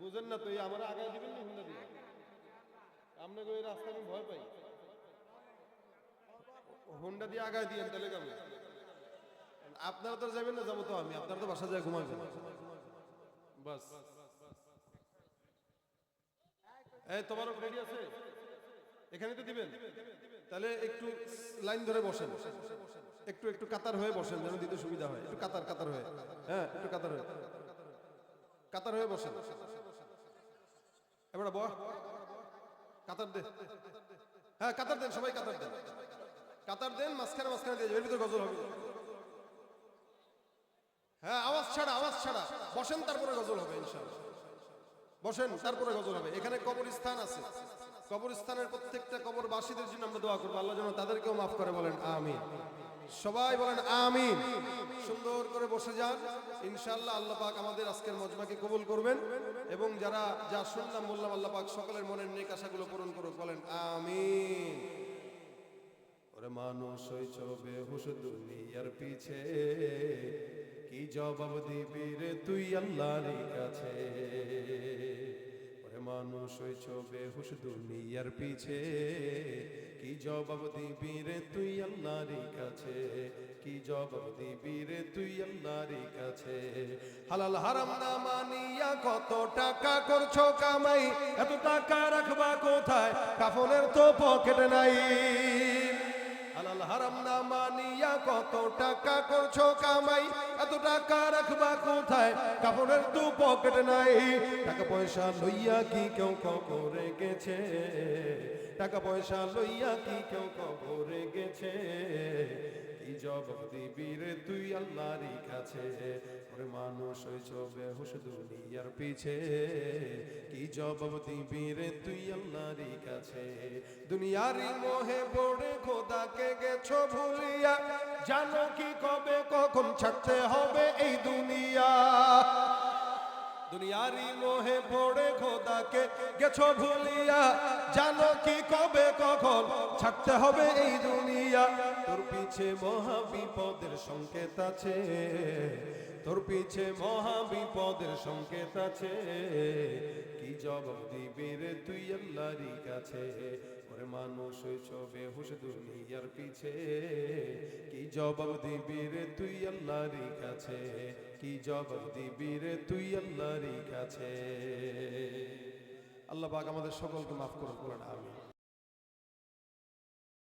বুঝেন না তো, এই আমার আগায় দিবেন না হুন্ডা দিয়ে? আপনাকে ওই রাস্তা আমি ভয় পাই। হুন্ডা দিয়ে আগায় দিয়েন তাহলে কেমন? আপনারা তো যাবেন না, যাব তো আমি। আপনারা তো বাসা যায় ঘুমাবেন। বাস। এই তোমারও রেডি আছে? এখানে তো দিবেন। তাহলে একটু লাইন ধরে বসেন। একটু একটু কাতার হয়ে বসেন, যেন দিতে সুবিধা হয়। একটু কাতার কাতার হয়ে। হ্যাঁ একটু কাতার হয়ে। কাতার হয়ে বসেন। এবার বহ কাতার দে। হ্যাঁ কাতার দেন, সবাই কাতার দেন। কাতার দেন, মাঝখানে মাঝখানে দিয়ে যাবেন। ভিতরে গজল হবে। হ্যাঁ আওয়াজ ছাড়া আওয়াজ ছাড়া। বসেন, তারপরে গজল হবে, ইনশাআল্লাহ। বসেন, তারপরে গজল হবে। এখানে কবরস্থান আছে। কবরস্থানের প্রত্যেকটা কবরবাসীদের জন্য আমরা দোয়া করব। আল্লাহ যেন তাদেরকেও মাফ করে বলেন, আমিন। সবাই বলেন, আমিন। সুন্দর করে বসে যান, ইনশাআল্লাহ আল্লাহ পাক আমাদের আজকের মজমাকে কবুল করবেন এবং যারা যা শুনলাম, বললাম, আল্লাহ পাক সকলের মনের নেক আশাগুলো পূরণ করুক, বলেন আমিন। ওরে মানুষ হইছ বেহুশ দুনিয়ার পিছে, কি জবাব দিবি রে তুই আল্লাহর কাছে? মানুষ হইছ বেহুশ দুনিয়ার পিছে। কি জবাব দিবি রে তুই আল্লাহর কাছে? কি জবাব দিবি রে তুই কাছে? হালাল হারাম না মানিয়া কত টাকা করছ কামাই? এত টাকা রাখবা কোথায়? কাফনের তো পকেট নাই। হালাল হারাম না মানিয়া কত টাকা করছ কামাই? এত টাকা রাখবা কোথায়? কাপড়ের তো পকেট নাই। টাকা পয়সা লইয়া কি কেউ কবরে গেছে টাকা পয়সা লইয়া কি কেউ কবরে গেছে কি জবাব দিবি রে তুই কাছে? ওরে মানুষ দুনিয়ার পিছে। কি জবাব দিবি রে তুই কাছে? মোহে পড়ে খোদাকে গেছো ভুলিয়া। জানো কি কবে কখন ছাড়তে হবে এই দুনিয়া? দুনিয়ারি মোহে পড়ে খোদাকে গেছো ভুলিয়া, জানো কি কবে কখন ছাড়তে হবে এই দুনিয়া। তোর পিছে মহা বিপদের সংকেত আছে, তোর পিছে মহা বিপদের সংকেত আছে। কি জবাব দিবি রে তুই আল্লাহর কাছে? ওরে মানুষ দুনিয়ার পিছে। কি জবাব দিবি রে তুই আল্লাহরই কাছে? কি জবাব দিবি রে তুই আল্লাহরই কাছে? আল্লাহ পাক আমাদের সকলকে মাফ করে বলেন আমি